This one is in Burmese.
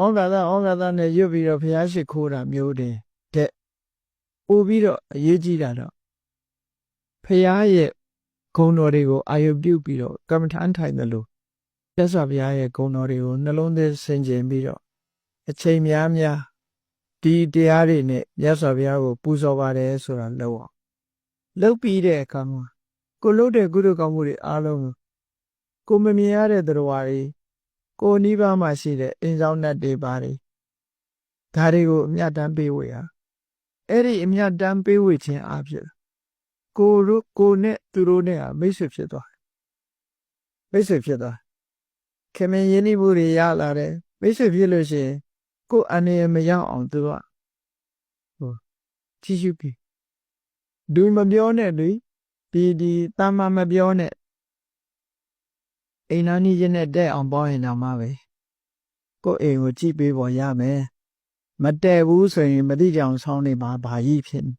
ဩဃာသဩဃာသနဲ့ရွတ်ပြီးတော့ဘုရားရှိခိုးတာမျိုးတွေတဲ့ပို့ပြီးတော့အရေးကြီးတာတော့ဘုရားရဲ့ဂုဏ်တော်တွေကိုအာရုံပြုပြီးတော့ကမ္မထမ်းထိုင်တယ်လို့မြတ်စွာဘုရားရဲ့ဂုဏ်တော်တွေကိုနှလုံးသွင်းဆင်ခြင်ပြီးတော့အချိန်များများဒီတရားတွေနဲ့မြတ်စွာဘုရားကိုပူဇော်ပါတယ်ဆိုတာလောက်အောင်လောက်ပြီးတဲ့အခါမှာကိုလုပ်တဲ့ကုသိုလ်ကောင်းမှုတွေအားလုံးကိုကိုမမြင်ရတဲ့တရားတွေ ကိုနိဗ္ဗာန်မှာရှိတဲ့အင်းဆောင်တ်တွေပါတယ်ဒါတွေကိုအမြတ်တမ်းပေးဝေရအဲ့ဒီအမြတ်တမ်းပေးဝေခြင်းအဖြစ်ကိုတို့ကိုနဲ့သူတို့နဲ့ဟာမိတ်ဆွေဖြစ်သွားတယ်မိတ်ဆွေဖြစ်သွားခင်မင်းရင်းနှီးမှုတွေရလာတယ်မိတ်ဆွေဖြစ်လို့ရှိရင်ကိုယ်အနေနဲ့မရောက်အောင်သူကဟိုကြည့်ရှုပြီးဒူမပြောနဲ့လေဒီဒီတာမမပြောနဲ့ အိမ်နာနီးချင်းနဲ့တဲ့အောင်ပေါရင်တော့မှပဲကိုယ်အိမ်ကိုကြည့်ပေးပေါ်ရမယ်မတဲ့ဘူးဆိုရင်မတိကြအောင်ဆောင်းနေမှာဘာကြီးဖြစ်နေ